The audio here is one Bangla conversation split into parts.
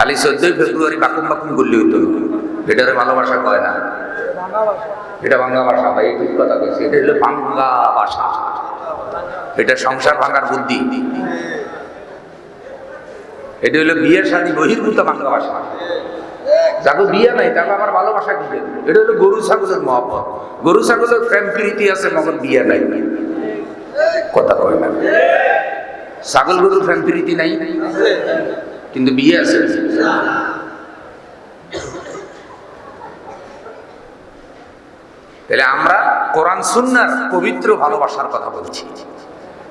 খালি চোদ্দই ফেব্রুয়ারি বাকুম বাকুম করলে হইতো। এটারে ভালোবাসা কয় না? এটা বাংলা ভাষা, ভাই ঠিক কথা কইছি। এটা হলো বাংলা ভাষা। এটা সংসার ভাঙার বুদ্ধি। এটা হলো বিয়ের সাথে বহির্ভূত বাংলা ভাষা। যাকে বিয়ে নাই তাকে আমার ভালোবাসা দিবে এটা হলো গরু ছাগলের মহব্বত। গরু ছাগলের প্রেম প্রীতি আছে মগর বিয়ে নাই। কথা কয় না? ছাগল গরুর প্রেম প্রীতি নাই? কিন্তু বিয়ে আছে। তাহলে আমরা কোরআন, সুন্নার পবিত্র ভালোবাসার কথা বলছি।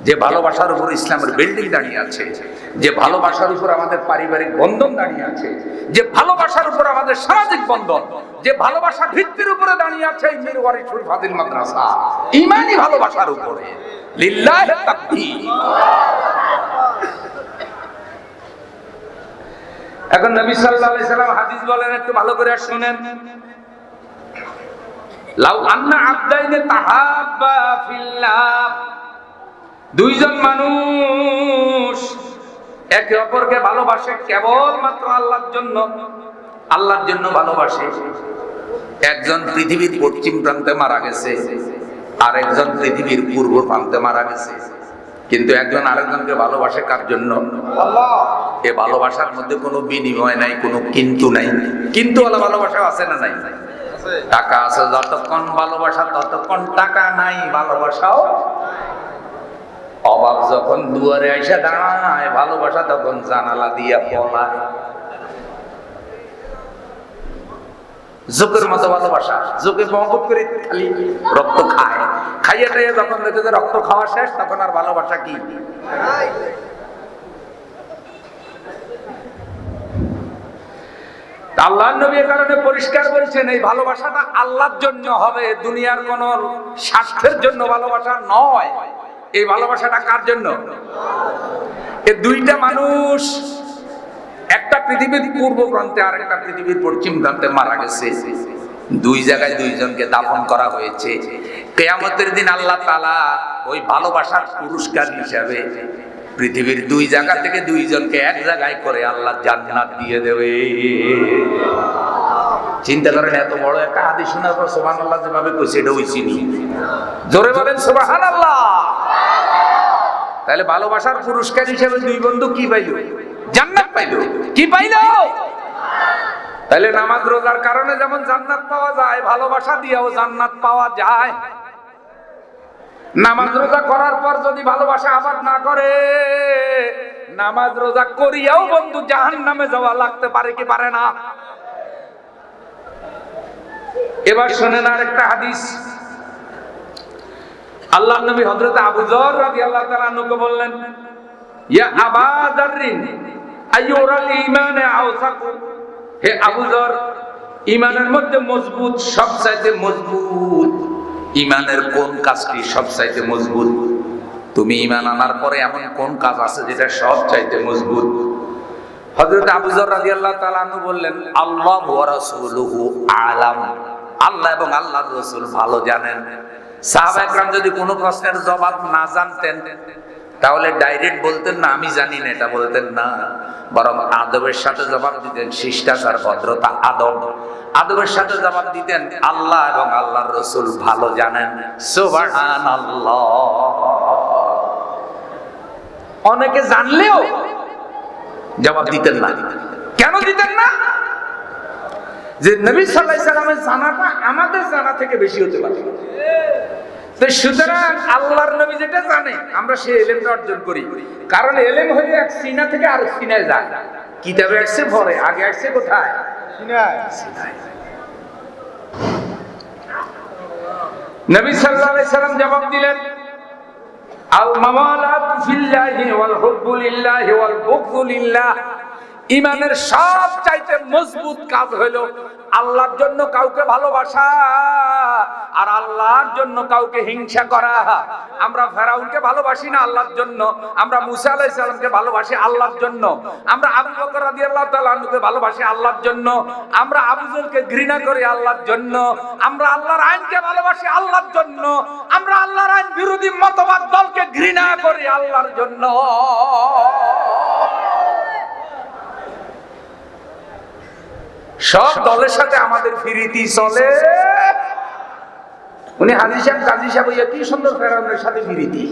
যে ভালোবাসার উপর ইসলামের বিল্ডিং দাঁড়িয়ে আছে, যে ভালোবাসার উপর আমাদের পারিবারিক বন্ধন দাঁড়িয়ে আছে, যে ভালোবাসার উপর আমাদের সামাজিক বন্ধন, যে ভালোবাসার ভিত্তির উপরে দাঁড়িয়ে আছে মাদ্রাসা। ইমানি ভালোবাসার উপরে। লিল্লাহি এখন নবী সাল্লাল্লাহু আলাইহি সাল্লাম হাদিস বলেন, একটু ভালো করে শুনেন। লাউ আন্না আবদাইনে তাহাব্বা ফিল্লাহ। দুইজন মানুষ একে অপরকে ভালোবাসে কেবল মাত্র আল্লাহর জন্য আল্লাহর জন্য ভালোবাসে। একজন পৃথিবীর পশ্চিম প্রান্তে মারা গেছে আর একজন পৃথিবীর পূর্ব প্রান্তে মারা গেছে। কিন্তু একজন আরেকজনকে ভালোবাসে কার জন্য? এ ভালোবাসার মধ্যে কোনো বিনিময় নাই, কোনো কিন্তু নাই। কিন্তু ওলা ভালোবাসা আছে না নাই? টাকা আছে যতক্ষণ, ভালোবাসা ততক্ষণ টাকা নাই, ভালোবাসাও অভাব যখন দুয়ারে এসে দাঁড়ায়, ভালোবাসা তখন জানালা দিয়া পলায়। জোকের মতো ভালোবাসা, জোকে মহবত করে খালি রক্ত খায়। খাইয়ে টাইয়ে যখন দেখে যে রক্ত খাওয়া শেষ, তখন আর ভালোবাসা কি? আল্লাহ নবীর কারণে পরিষ্কার বলছেন এই ভালোবাসাটা আল্লাহর জন্য হবে, দুনিয়ার কোন স্বার্থের জন্য ভালোবাসা নয়। এই ভালোবাসাটা কার জন্য? এ দুইটা মানুষ, একটা পৃথিবীর পূর্ব প্রান্তে আর একটা পৃথিবীর পশ্চিম প্রান্তে মারা গেছে। দুই জায়গায় দুইজনকে দাফন করা হয়েছে। কেয়ামতের দিন আল্লাহ তালা ওই ভালোবাসার পুরস্কার হিসাবে পৃথিবীর দুই জায়গা থেকে দুইজনকে এক জায়গায় করে আল্লাহ জান্নাত দিয়ে দেবে। চিন্তা করেন এত বড় একটা হাদিস শোনার পর সোহান আল্লাহ যেভাবে কইছে এটা হইছিনি জোরে বলেন সোহান আল্লাহ তাহলে ভালোবাসার পুরস্কার হিসেবে দুই বন্ধু কি পাইল? জান্নাত পাইল। কি পাইল? তাহলে নামাজ রোজার কারণে যেমন জান্নাত পাওয়া যায় ভালোবাসা দিয়েও জান্নাত পাওয়া যায়। নামাজ রোজা করার পর যদি ভালোবাসা আবার না করে, নামাজ রোজা করিয়াও বন্ধু জাহান নামে যাওয়া লাগতে পারে কি পারে না? এবার শোনেন আর একটা হাদিস। আল্লাহ নবী হযরত আবু যর রাদিয়াল্লাহু তাআলা আনহুকে বললেন, ইয়া আবা আইয়ুরাল ঈমানে আওসাকু? হে আবু যর, ঈমানের মধ্যে মজবুত, সবচাইতে মজবুত ঈমানের কোন কাজটি সবচাইতে মজবুত? তুমি ইমান আনার পরে এমন কোন কাজ আছে যেটা সব চাইতে মজবুত আনহু বললেন, আল্লাহ আল্লাহ এবং ভালো জানেন। যদি কোনো প্রশ্নের জবাব না জানতেন তাহলে ডাইরেক্ট বলতেন না, আমি জানি না, এটা বলতেন না। বরং আদবের সাথে জবাব দিতেন, শিষ্টাচার, ভদ্রতা, আদব। আদবের সাথে জবাব দিতেন, আল্লাহ এবং আল্লাহর রসুল ভালো জানেন। অনেকে জানলেও জবাব দিতেন না। কেন দিতেন না? যে নবী সাল্লাহ সাল্লামের জানাটা আমাদের জানা থেকে বেশি হতে পারে। তো সুতরাং আল্লাহর নবী যেটা জানে আমরা সেই এলেমটা অর্জন করি। কারণ এলেম হয়ে এক সিনা থেকে আর সিনায় যায়। কিতাবে আসছে ভরে আগে আসছে কোথায়? নবী সাল্লাল্লাহু আলাইহি সাল্লাম জবাব দিলেন আল মাওয়ালাতু ফিল্লাহি ওয়াল হুব্বু লিল্লাহি ওয়াল বুগযু লিল্লাহ। ইমানের সব চাইতে মজবুত কাজ হলো আল্লাহর জন্য কাউকে ভালোবাসা। আর আল্লাহর জন্য কাউকে হিংসা করা। আমরা ফেরাউনকে ভালোবাসি না আল্লাহর জন্য। আমরা মুসা আলাইহিস সালামকে ভালোবাসি আল্লাহর জন্য। আমরা আবু বকর রাদিয়াল্লাহু তাআলা আনহুকে ভালোবাসি আল্লাহর জন্য। আমরা আবু জলকে ঘৃণা করি আল্লাহর জন্য। আমরা আল্লাহর আইনকে ভালোবাসি আল্লাহর জন্য। আমরা আল্লাহর আইন বিরোধী মতবাদ দলকে ঘৃণা করি আল্লাহর জন্য। সব দলের সাথে আমাদের ফিরিতি চলে। উনি হাজি সাহেব কাজী সাহেব কি সুন্দর ফেরাউনের সাথে ফিরিতি